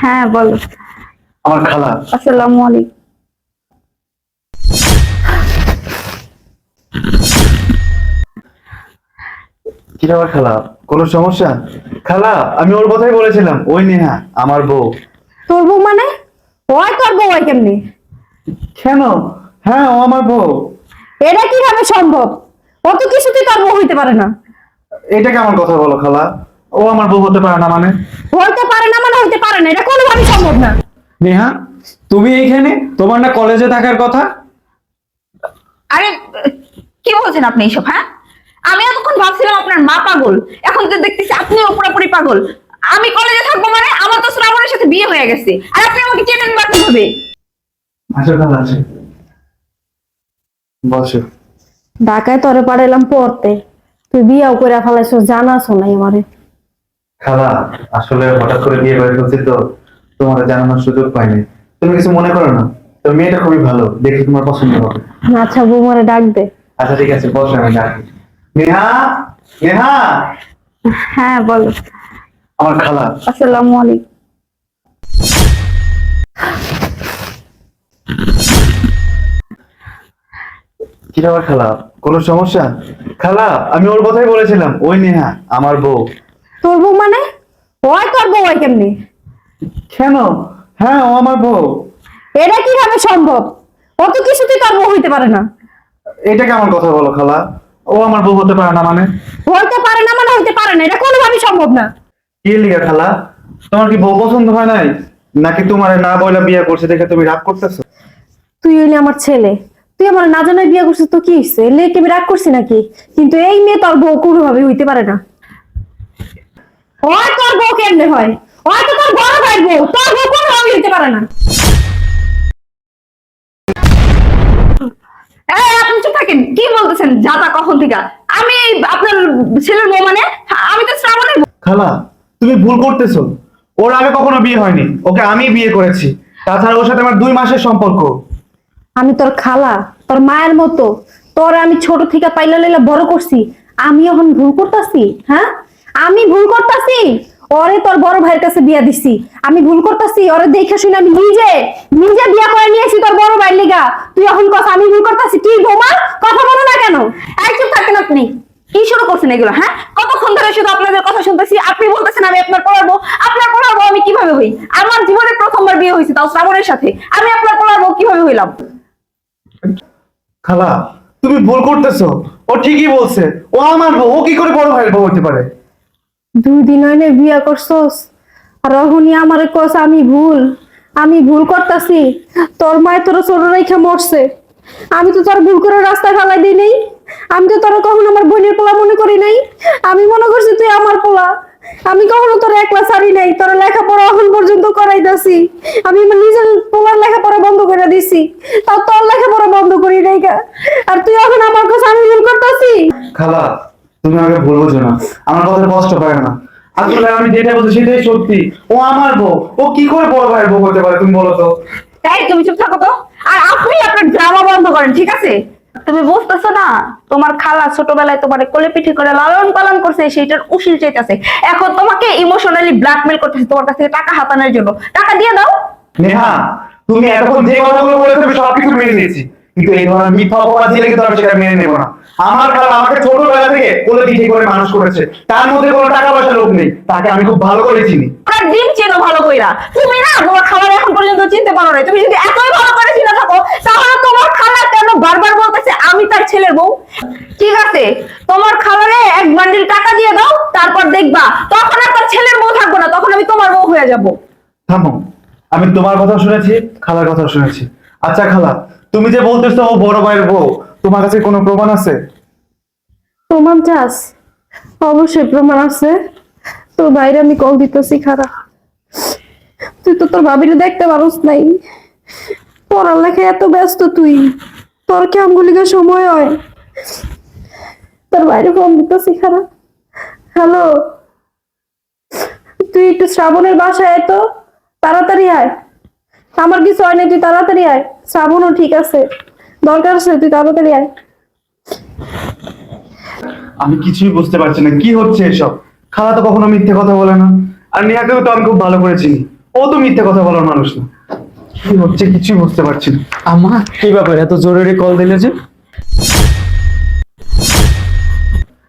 হ্যাঁ বলো। আমার খালা। আসসালামু আলাইকুম। কি ব্যাপার খালা? কোনো সমস্যা? খালা আমি ওর কথাই বলেছিলাম ওই নেহা আমার বউ। তোর বউ মানে? ওই তোর বউ হয় কেমনি? কেন? হ্যাঁ ও আমার বউ। এটা কীভাবে সম্ভব? অত কিছুতেই তোর বউ হইতে পারে না। এটা কেমন কথা বলো খালা। ও আমার বউ হতে পারে না মানে? হইতে পারে না মানে হইতে পারে না এটা কোনোভাবেই সম্ভব না। নেহা তুমি এইখানে তোমার না কলেজে থাকার কথা? আরে কি বলছেন আপনি এইসব হ্যাঁ? আমি এতক্ষণ ভাবছিলাম আপনার মা পাগল এখন তো দেখতেছি আপনিও পুরোপুরি পাগল। আমি কলেজে থাকব মানে আমার তো শ্রাবণের সাথে বিয়ে হয়ে গেছে আর আপনি আমাকে চেনেন বা কীভাবে? খালা আসো বসো। ঢাকায় তোরে পাঠাইলাম পড়তে। তুই বিয়াও করে ফেলাইছ জানাছ নাই আমারে। খালা আসলে হঠাৎ করে বিয়ে করে ফেলছি তো তোমার জানানোর সুযোগ পাইনি। তুমি কিছু মনে করো না? তো মেয়েটা খুবই ভালো দেখি তোমার পছন্দ হবে। আচ্ছা বৌমারে ডাক দে। আচ্ছা ঠিক আছে বসো আমি ডাকি। নেহা নেহা! হ্যাঁ বলো। আমার খালা। আসসালামু আলাইকুম। কি খালা? কোনো সমস্যা? খালা আমি ওর কথাই বলেছিলাম ওই নেহা আমার বউ। তোর বউ মানে? ওই তোর বউ হয় কেমনি? কেন? হ্যাঁ ও আমার বউ। এটা কীভাবে সম্ভব? অত কিছুতেই তোর বউ হইতে পারে না। এটা কেমন কথা বলো খালা? ও আমার বউ হতে পারে না মানে? হইতে পারে না মানে হইতে পারে না এটা কোনোভাবেই সম্ভব না। কি লিগা খালা? তোমার কি বউ পছন্দ হয় নাই? নাকি তোমার না বইলা বিয়ে করছে দেখে তুমি রাগ করতেছো? তুই হইলে আমার ছেলে। তুই আমার না জানাই বিয়ে করছিস তো কি হচ্ছে এলে কি আমি রাগ করছি নাকি? কিন্তু এই মেয়ে তোর বউ কোনোভাবে হইতে পারে না। ওই তোর বউ কেমনে হয়? ওই তো তোর বড় ভাইয়ের বউ। তোর বউ কোনোভাবে হইতে পারে না। আপনি চুপ থাকেন। কি বলতেছেন? যাতা কখন থেকে? আমি আপনার ছেলের বউ মানে? আমি তো শ্রাবণের খালা তুমি ভুল করতেছো। ওর আগে কখনো বিয়ে হয়নি। ওকে আমি বিয়ে করেছি। তাছাড়া ওর সাথে আমার দুই মাসের সম্পর্ক। আমি তোর খালা তোর মায়ের মতো। তোর আমি ছোট থেকে পাইলা লাইলা বড় করছি। আমি এখন ভুল করতাছি? হ্যাঁ? আমি ভুল করতাছি? ওরে তোর বড় ভাইয়ের কাছে বিয়া দিছি। আমি ভুল করতাছি? ওরে দেখে শুনে আমি নিজে নিজে বিয়া করে নিয়েছি তোর বড় ভাইয়ের লিগা। তুই এখন কথা আমি ভুল করতাছি? কি বোমা? কথা বলো না কেন? চুপ থাকেন আপনি। কি শুরু করছেন এগুলো হ্যাঁ? কতক্ষণ ধরে শুধু আপনাদের কথা শুনতেছি? আপনি বলতেছেন, আমি আপনার পড়াবো আপনার পড়াবো আমি কীভাবে হই? আমার জীবনে প্রথমবার বিয়ে হয়েছে তাও শ্রাবণের সাথে। আমি আপনার পড়াবো কীভাবে হইলাম? খালা, তুমি ভুল করতেছো। ও ঠিকই বলছে। ও আমার বউ, ও কি করে বড় ভাইয়ের বউ হতে পারে? দুই দিন হইলে বিয়া করছস? আর অহনি আমারে কস, আমি ভুল আমি ভুল করতাছি। তোর মায় তোর ছোট রেখা মরছে। আমি তো তোর ভুল করে রাস্তা ফেলাই দিই নাই। আমি তো তোর কখনো আমার বোনের পোলা মনে করি নাই। আমি মনে করছি তুই আমার পোলা। আমি কখনো তোর একলা ছাড়ি নাই। তোর লেখাপড়া এখন পর্যন্ত করাইতাছি। আমি নিজের পোলার লেখাপড়া বন্ধ করে দিছি। তাও তোর লেখাপড়া বন্ধ করি নাই। আর তুই এখন আমার কাছে আমি ভুল করতাছি? খালা তুমি আমাকে ভুল বোঝো না। আমার কথা কষ্ট পায় না। আসলে আমি যেটা বলছি সেটাই সত্যি। ও আমার বউ। ও কি করে বড় ভাইয়ের বউ হতে পারে তুমি বলো তো? তাই তুমি চুপ থাকো তো। আর আপনি আপনার ড্রামা বন্ধ করেন ঠিক আছে? তুমি বুঝতেছো না? তোমার খালা ছোটবেলায় তোমার কোলে পিঠে করে লালন পালন করছে সেইটার উশিল চাইতেছে। এখন তোমাকে ইমোশনালি ব্ল্যাকমেল করতেছে তোমার কাছ থেকে টাকা হাতানোর জন্য। টাকা দিয়ে দাও। নেহা তুমি এতক্ষণ যে কথাগুলো বলেছ আমি সবকিছু মেনে নিয়েছি। কিন্তু এই ধরনের মিথ্যা অপবাদ দিলে কিন্তু আমি সেটা মেনে নেব না। আমার আমাকে ছোটবেলা থেকে কোলে পিঠে করে মানুষ করেছে। তার মধ্যে কোনো টাকা পয়সা লোক নেই। তাকে আমি খুব ভালো করে চিনি। দিন চেনো ভালো কইরা। তুমি না তোমার খাবার এখন পর্যন্ত চিনতে পারো না তুমি যদি এতই ভালো করে চিনে থাকো তাহলে তোমার খালা কেন বারবার বলতেছে আমি তার ছেলের বউ? ঠিক আছে তোমার খাবারে এক বান্ডিল টাকা দিয়ে দাও তারপর দেখবা তখন আর তার ছেলের বউ থাকব না তখন আমি তোমার বউ হয়ে যাব। থামো। আমি তোমার কথা শুনেছি খালার কথা শুনেছি। আচ্ছা খালা, তুমি যে বলতেছো ও বড় ভাইয়ের বউ, তোমার কাছে কোনো প্রমাণ আছে? প্রমাণ চাস অবশ্যই প্রমাণ আছে। তোর বাইরে আমি কল দিতেছি খারাপ তুই তো তোর ভাবিরে দেখতে পারস নাই। পড়ালেখায় এত ব্যস্ত তুই, তোর কি আমগুলিকে সময় হয়? তোর বাইরে ফোন দিতেছি খারাপ হ্যালো তুই একটু শ্রাবণের বাসায় আয় তো, তাড়াতাড়ি আয়। আমার কিছু হয় না তুই তাড়াতাড়ি আয়। শ্রাবণও ঠিক আছে। দরকার আছে তুই তাড়াতাড়ি আয়। আমি কিছুই বুঝতে পারছি না কি হচ্ছে এসব? খালা তো কখনো মিথ্যে কথা বলে না। আর নেহাকেও তো আমি খুব ভালো করে চিনি। ও তো মিথ্যে কথা বলার মানুষ না। কি হচ্ছে কিছুই বুঝতে পারছি না। আম্মা কি ব্যাপার এত জরুরি কল দিলে যে?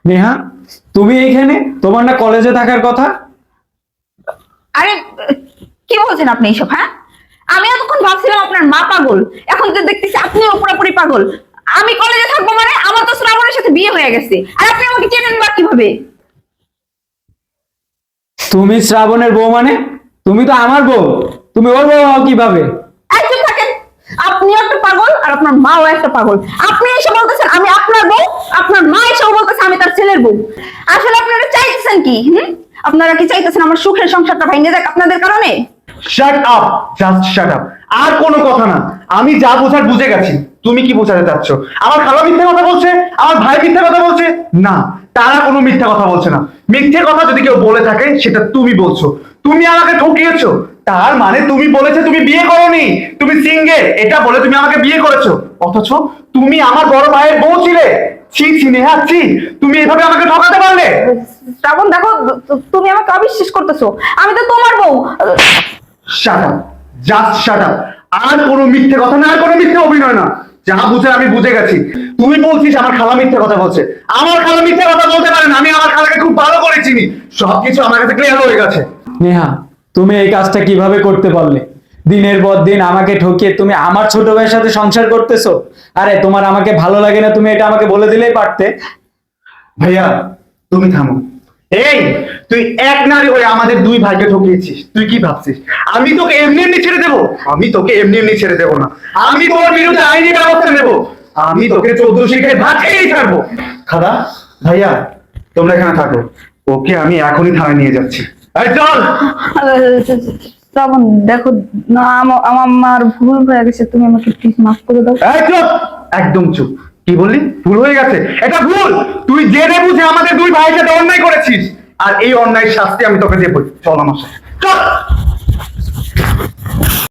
নেহা তুমি এইখানে তোমার না কলেজে থাকার কথা? আরে কি বলছেন আপনি এইসব হ্যাঁ? আমি এতক্ষণ ভাবছিলাম আপনার মা পাগল। এখন তো দেখতেছি আপনিও পুরোপুরি পাগল। আমি কলেজে থাকব মানে আমার তো শ্রাবণের সাথে বিয়ে হয়ে গেছে। আর আপনি আমাকে চেনেন বা কীভাবে? তুমি শ্রাবণের বউ মানে? তুমি তো আমার বউ। তুমি ওর বউ হও কীভাবে? একজন থাকেন। আপনিও একটা পাগল আর আপনার মাও একটা পাগল। আপনি এসে বলতেছেন আমি আপনার বউ আপনার মা এসেও বলতেছে আমি তার ছেলের বউ। আসলে আপনারা চাইতেছেন কি হুম? আপনারা কি চাইতেছেন আমার সুখের সংসারটা ভেঙে যাক আপনাদের কারণে? Shut up just shut up আর কোনো কথা না। আমি যা বোঝার বুঝে গেছি। তুমি কি বোঝাতে চাচ্ছ? আমার খালা মিথ্যে কথা বলছে? আমার ভাই মিথ্যে কথা বলছে? না। তারা কোনো মিথ্যে কথা বলছে না। মিথ্যে কথা যদি কেউ বলে থাকে, সেটা তুমি বলছো। তুমি আমাকে ঠকিয়েছো। তার মানে তুমি বলেছে তুমি বিয়ে করোনি। তুমি সিঙ্গেল এটা বলে তুমি আমাকে বিয়ে করেছ। অথচ তুমি আমার বড় ভাইয়ের বউ ছিলে। ছি ছি, নেহা, ছি। তুমি এভাবে আমাকে ঠকাতে পারলে? শ্রাবণ, দেখো তুমি আমাকে অবিশ্বাস করতেছো। আমি তো তোমার বউ। Shut up just shut up আর কোনো মিথ্যে কথা না আর কোনো মিথ্যে অভিনয় না। যা বুঝে আমি বুঝে গেছি। তুই বলছিস আমার খালা মিথ্যে কথা বলছে। আমার খালা মিথ্যে কথা বলতে পারে না আমি আমার খালাকে খুব ভালো করে চিনি। সবকিছু আমার কাছে ক্লিয়ার হয়ে গেছে। নেহা তুমি এই কাজটা কীভাবে করতে পারলে? দিনের পর দিন আমাকে ঠকিয়ে তুমি আমার ছোট ভাইয়ের সাথে সংসার করতেছো? আরে তোমার আমাকে ভালো লাগে না তুমি এটা আমাকে বলে দিলেই পারতে। ভাইয়া তুমি থামো। এই তুই এক নারী হয়ে আমাদের দুই ভাইকে ঠকিয়েছিস তুই কি ভাবছিস? আমি তোকে এমনি এমনি ছেড়ে দেবো? আমি তোকে এমনি এমনি ছেড়ে দেবো না। আমি তোর বিরুদ্ধে আইনি ব্যবস্থা নেব। আমি তোকে চৌদ্দ শিখে ভাত খেয়েই ছাড়বো। খাদা ভাইয়া তোমরা এখানে থাকো। ওকে আমি এখনই থানায় নিয়ে যাচ্ছি। চল! শ্রাবণ দেখো না আমা- আমার মার ভুল হয়ে গেছে তুমি আমাকে প্লিজ মাফ করে দাও। একদম চুপ। কি বললি? ভুল হয়ে গেছে। এটা ভুল! তুই জেনে বুঝে আমাদের দুই ভাইয়ের সাথে অন্যায় করেছিস। আর এই অন্যায়ের শাস্তি আমি তোকে দেবো চল আমার সাথে। চল!